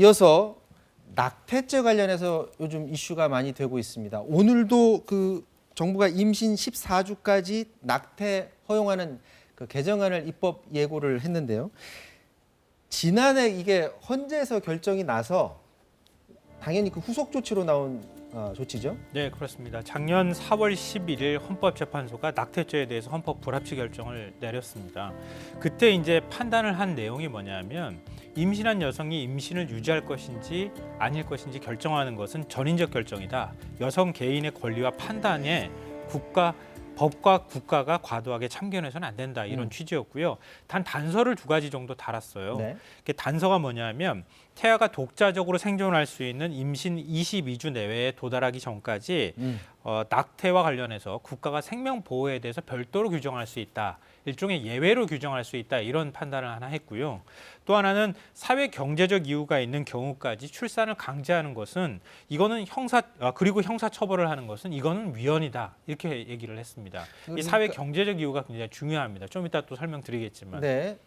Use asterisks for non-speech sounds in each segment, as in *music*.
이어서 낙태죄 관련해서 요즘 이슈가 많이 되고 있습니다. 오늘도 그 정부가 임신 14주까지 낙태 허용하는 그 개정안을 입법 예고를 했는데요. 지난해 이게 헌재에서 결정이 나서 당연히 그 후속 조치로 나온 어, 조치죠. 네, 그렇습니다. 작년 4월 11일 헌법재판소가 낙태죄에 대해서 헌법 불합치 결정을 내렸습니다. 그때 이제 판단을 한 내용이 뭐냐면 임신한 여성이 임신을 유지할 것인지 아닐 것인지 결정하는 것은 전인적 결정이다. 여성 개인의 권리와 판단에 국가 법과 국가가 과도하게 참견해서는 안 된다 이런 음. 취지였고요. 단 단서를 두 가지 정도 달았어요. 네. 그 단서가 뭐냐면 태아가 독자적으로 생존할 수 있는 임신 22주 내외에 도달하기 전까지 음. 어, 낙태와 관련해서 국가가 생명 보호에 대해서 별도로 규정할 수 있다. 일종의 예외로 규정할 수 있다. 이런 판단을 하나 했고요. 또 하나는 사회 경제적 이유가 있는 경우까지 출산을 강제하는 것은 이거는 형사 아, 그리고 형사 처벌을 하는 것은 이거는 위헌이다. 이렇게 얘기를 했습니다. 이 사회 그러니까- 경제적 이유가 굉장히 중요합니다. 좀 이따 또 설명드리겠지만. 네.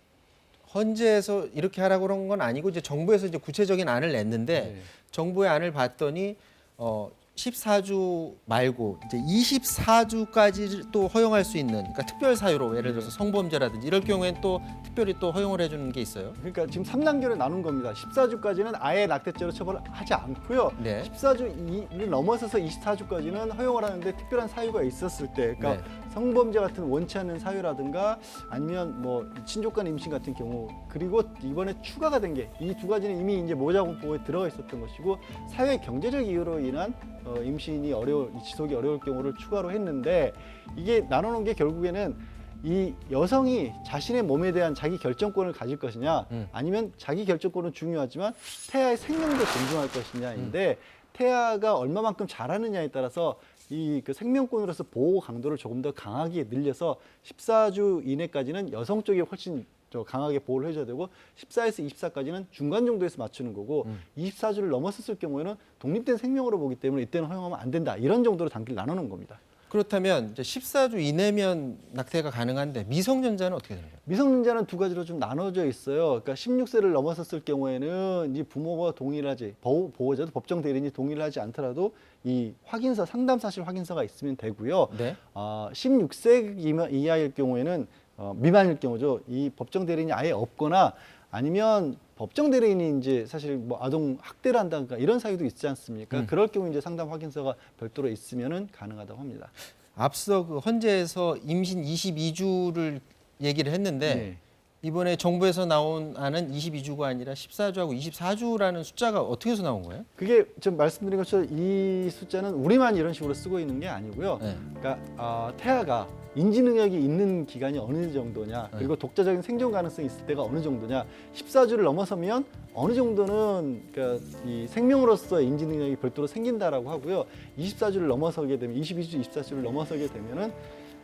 헌재에서 이렇게 하라고 그런 건 아니고 이제 정부에서 이제 구체적인 안을 냈는데 네. 정부의 안을 봤더니 어 14주 말고 이제 24주까지 또 허용할 수 있는 그러니까 특별 사유로 예를 들어서 성범죄라든지 이럴 경우엔 또 특별히 또 허용을 해 주는 게 있어요. 그러니까 지금 3단계로 나눈 겁니다. 14주까지는 아예 낙태죄로 처벌하지 않고요. 네. 14주를 넘어서서 24주까지는 허용을 하는데 특별한 사유가 있었을 때, 그러니까 네. 성범죄 같은 원치 않는 사유라든가 아니면 뭐 친족간 임신 같은 경우 그리고 이번에 추가가 된 게 이 두 가지는 이미 이제 모자공법에 들어가 있었던 것이고 사회 경제적 이유로 인한 어, 임신이 어려울 지속이 어려울 경우를 추가로 했는데 이게 나눠놓은 게 결국에는 이 여성이 자신의 몸에 대한 자기 결정권을 가질 것이냐 음. 아니면 자기 결정권은 중요하지만 태아의 생명도 존중할 것이냐인데 태아가 얼마만큼 잘하느냐에 따라서 이 그 생명권으로서 보호 강도를 조금 더 강하게 늘려서 14주 이내까지는 여성 쪽이 훨씬 저 강하게 보호를 해줘야 되고 14에서 24까지는 중간 정도에서 맞추는 거고 음. 24주를 넘었을 경우에는 독립된 생명으로 보기 때문에 이때는 허용하면 안 된다 이런 정도로 단계를 나누는 겁니다. 그렇다면 이제 14주 이내면 낙태가 가능한데 미성년자는 어떻게 되나요? 미성년자는 두 가지로 좀 나눠져 있어요. 그러니까 16세를 넘어섰을 경우에는 이제 부모가 동의를 하지, 보호, 보호자도 법정 대리인이 동의를 하지 않더라도 이 확인서, 상담 사실 확인서가 있으면 되고요. 네. 어, 16세 이마- 이하일 경우에는 어, 미만일 경우죠. 이 법정 대리인이 아예 없거나 아니면 법정 대리인이 이제 사실 뭐 아동 학대를 한다든가 이런 사유도 있지 않습니까? 음. 그럴 경우 이제 상담 확인서가 별도로 있으면은 가능하다고 합니다. 앞서 그 헌재에서 임신 22주를 얘기를 했는데 네. 이번에 정부에서 나온 안은 22주가 아니라 14주하고 24주라는 숫자가 어떻게 해서 나온 거예요? 그게 좀 말씀드린 것처럼 이 숫자는 우리만 이런 식으로 쓰고 있는 게 아니고요. 네. 그러니까 어, 태아가 인지 능력이 있는 기간이 어느 정도냐, 네. 그리고 독자적인 생존 가능성이 있을 때가 어느 정도냐, 14주를 넘어서면 어느 정도는 그러니까 이 생명으로서 인지 능력이 별도로 생긴다라고 하고요. 24주를 넘어서게 되면 22주, 24주를 넘어서게 되면은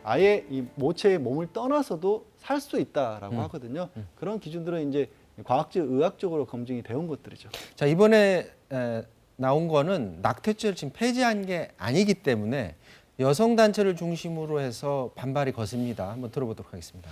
아예 이 모체의 몸을 떠나서도 살 수 있다라고 음. 하거든요. 그런 기준들은 이제 과학적, 의학적으로 검증이 되온 것들이죠. 자 이번에 에, 나온 거는 낙태죄를 지금 폐지한 게 아니기 때문에 여성 단체를 중심으로 해서 반발이 거셉니다. 한번 들어보도록 하겠습니다.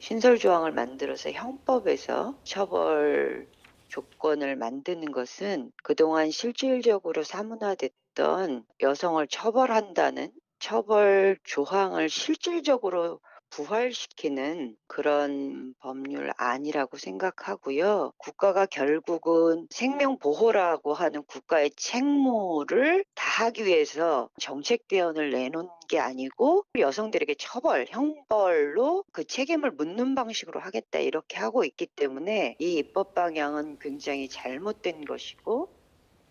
신설 조항을 만들어서 형법에서 처벌 조건을 만드는 것은 그동안 실질적으로 사문화됐던 여성을 처벌한다는 처벌 조항을 실질적으로 부활시키는 그런 법률 아니라고 생각하고요. 국가가 결국은 생명 보호라고 하는 국가의 책무를 다하기 위해서 정책 대안을 내놓은 게 아니고 여성들에게 처벌, 형벌로 그 책임을 묻는 방식으로 하겠다 이렇게 하고 있기 때문에 이 입법 방향은 굉장히 잘못된 것이고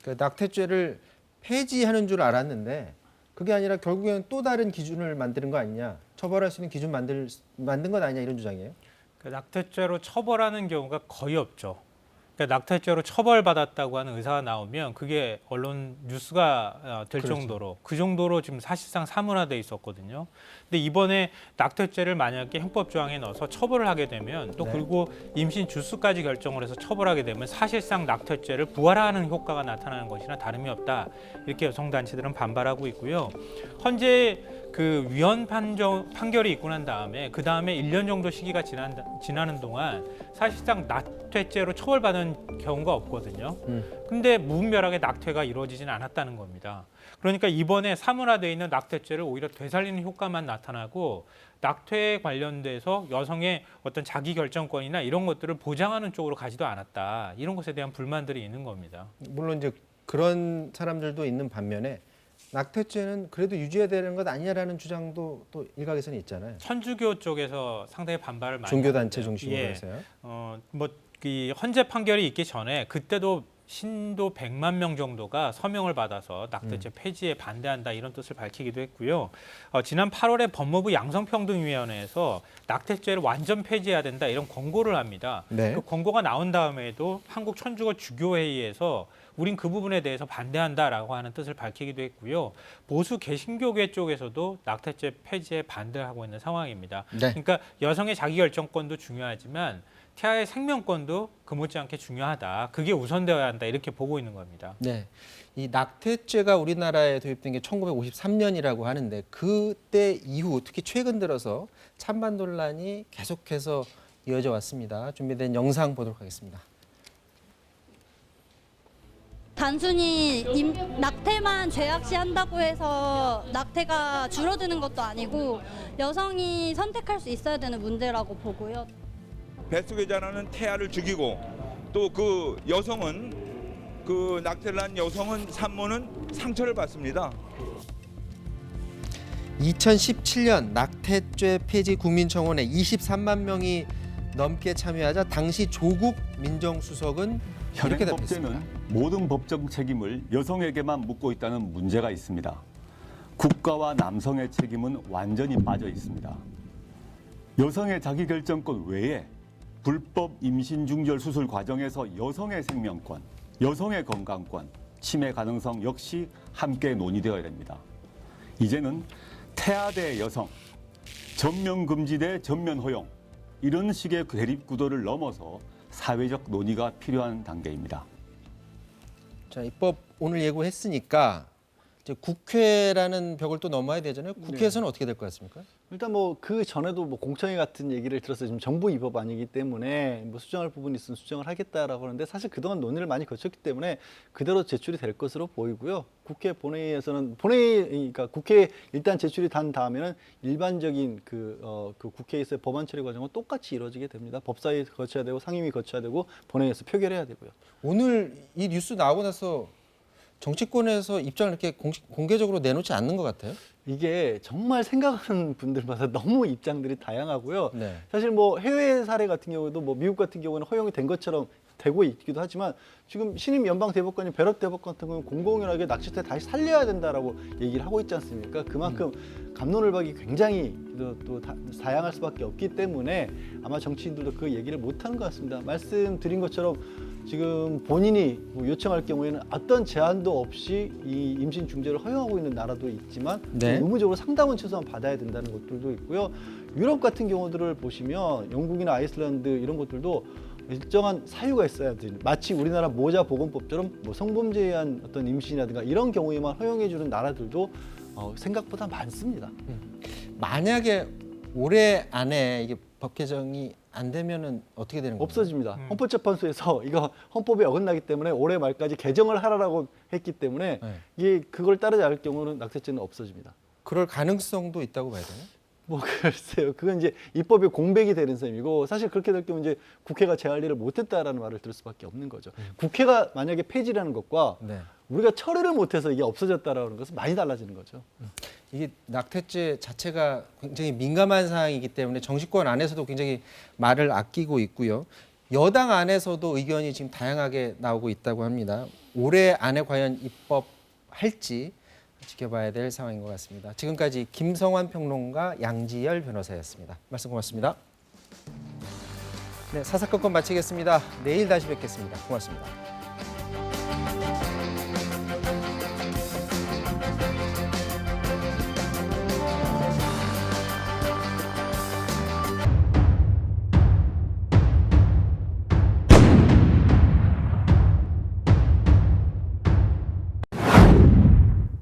그 낙태죄를 폐지하는 줄 알았는데 그게 아니라 결국에는 또 다른 기준을 만드는 거 아니냐? 처벌할 수 있는 기준 만들 만든 것 아니냐 이런 주장이에요. 그 낙태죄로 처벌하는 경우가 거의 없죠. 그러니까 낙태죄로 처벌받았다고 하는 의사가 나오면 그게 언론 뉴스가 어, 될 그렇죠. 정도로 그 정도로 지금 사실상 사문화돼 있었거든요. 근데 이번에 낙태죄를 만약에 형법 조항에 넣어서 처벌을 하게 되면 또 네. 그리고 임신 주수까지 결정을 해서 처벌하게 되면 사실상 낙태죄를 부활하는 효과가 나타나는 것이나 다름이 없다. 이렇게 여성 단체들은 반발하고 있고요. 현재 그 위헌 판정, 판결이 있고 난 다음에 그 다음에 1년 정도 시기가 지난, 지나는 동안 사실상 낙태죄로 처벌받은 경우가 없거든요. 음. 근데 무분별하게 낙태가 이루어지진 않았다는 겁니다. 그러니까 이번에 사문화되어 있는 낙태죄를 오히려 되살리는 효과만 나타나고 낙태에 관련돼서 여성의 어떤 자기 결정권이나 이런 것들을 보장하는 쪽으로 가지도 않았다. 이런 것에 대한 불만들이 있는 겁니다. 물론 이제 그런 사람들도 있는 반면에 낙태죄는 그래도 유지해야 되는 것 아니냐라는 주장도 또 일각에서는 있잖아요. 천주교 쪽에서 상당히 반발을 많이 종교 단체 하는데요. 중심으로 예. 해서요. 어, 뭐이 헌재 판결이 있기 전에 그때도 신도 100만 명 정도가 서명을 받아서 음. 낙태죄 폐지에 반대한다 이런 뜻을 밝히기도 했고요. 어, 지난 8월에 법무부 양성평등위원회에서 낙태죄를 완전 폐지해야 된다 이런 권고를 합니다. 네. 그 권고가 나온 다음에도 한국 천주교 주교회의에서 우린 그 부분에 대해서 반대한다라고 하는 뜻을 밝히기도 했고요. 보수 개신교계 쪽에서도 낙태죄 폐지에 반대하고 있는 상황입니다. 네. 그러니까 여성의 자기 결정권도 중요하지만 태아의 생명권도 그 못지않게 중요하다. 그게 우선되어야 한다. 이렇게 보고 있는 겁니다. 네. 이 낙태죄가 우리나라에 도입된 게 1953년이라고 하는데 그때 이후 특히 최근 들어서 찬반 논란이 계속해서 이어져 왔습니다. 준비된 영상 보도록 하겠습니다. 단순히 임, 낙태만 죄악시한다고 해서 낙태가 줄어드는 것도 아니고 여성이 선택할 수 있어야 되는 문제라고 보고요. 뱃속에 자라는 태아를 죽이고 또 그 여성은 그 낙태를 한 여성은 산모는 상처를 받습니다. 2017년 낙태죄 폐지 국민청원에 23만 명이 넘게 참여하자 당시 조국 민정수석은 이렇게 답했습니다. 모든 법적 책임을 여성에게만 묻고 있다는 문제가 있습니다. 국가와 남성의 책임은 완전히 빠져 있습니다. 여성의 자기결정권 외에 불법 임신 중절 수술 과정에서 여성의 생명권, 여성의 건강권, 침해 가능성 역시 함께 논의되어야 됩니다. 이제는 태아 대 여성, 전면 금지 대 전면 허용 이런 식의 대립 구도를 넘어서 사회적 논의가 필요한 단계입니다. 자, 입법 오늘 예고했으니까 이제 국회라는 벽을 또 넘어야 되잖아요. 국회에서는 어떻게 될 것 같습니까? 일단 뭐 그 전에도 뭐 공청회 같은 얘기를 들었어요. 지금 정부 입법 아니기 때문에 뭐 수정할 부분이 있으면 수정을 하겠다라고 하는데 사실 그동안 논의를 많이 거쳤기 때문에 그대로 제출이 될 것으로 보이고요. 국회 본회의에서는 본회의 그러니까 국회에 일단 제출이 단 다음에는 일반적인 그, 어, 그 국회에서의 법안 처리 과정은 똑같이 이루어지게 됩니다. 법사위 거쳐야 되고 상임위 거쳐야 되고 본회의에서 표결해야 되고요. 오늘 이 뉴스 나오고 나서 정치권에서 입장을 이렇게 공식, 공개적으로 내놓지 않는 것 같아요. 이게 정말 생각하는 분들마다 *laughs* 너무 입장들이 다양하고요. 네. 사실 뭐 해외 사례 같은 경우도 뭐 미국 같은 경우는 허용이 된 것처럼 되고 있기도 하지만 지금 신임 연방 대법관이 베럿 대법관 같은 경우는 공공연하게 낚시태 다시 살려야 된다라고 얘기를 하고 있지 않습니까? 그만큼 감론을 박이 굉장히 또, 또 다, 다양할 수밖에 없기 때문에 아마 정치인들도 그 얘기를 못 하는 것 같습니다. 말씀드린 것처럼 지금 본인이 뭐 요청할 경우에는 어떤 제한도 없이 이 임신 중재를 허용하고 있는 나라도 있지만 네. 의무적으로 상담은 최소한 받아야 된다는 것들도 있고요. 유럽 같은 경우들을 보시면 영국이나 아이슬란드 이런 것들도 일정한 사유가 있어야 되는 마치 우리나라 모자 보건법처럼 뭐 성범죄에 의한 어떤 임신이라든가 이런 경우에만 허용해 주는 나라들도 어, 생각보다 많습니다. 만약에 올해 안에 이게 법 개정이 안 되면은 어떻게 되는 건가요? 없어집니다. 음. 헌법재판소에서 *laughs* 이거 헌법에 어긋나기 때문에 올해 말까지 개정을 하라고 했기 때문에 네. 이게 그걸 따르지 않을 경우는 낙태죄는 없어집니다. 그럴 가능성도 있다고 봐야 되나요? 뭐 *laughs* 글쎄요. 그건 이제 입법이 공백이 되는 셈이고 사실 그렇게 될 경우 이제 국회가 제 할 일을 못했다라는 말을 들을 수밖에 없는 거죠. 국회가 만약에 폐지라는 것과 네. 우리가 처리를 못해서 이게 없어졌다라는 것은 많이 달라지는 거죠. 이게 낙태죄 자체가 굉장히 민감한 사항이기 때문에 정치권 안에서도 굉장히 말을 아끼고 있고요. 여당 안에서도 의견이 지금 다양하게 나오고 있다고 합니다. 올해 안에 과연 입법할지 지켜봐야 될 상황인 것 같습니다. 지금까지 김성환 평론가 양지열 변호사였습니다. 말씀 고맙습니다. 네, 사사건건 마치겠습니다. 내일 다시 뵙겠습니다. 고맙습니다.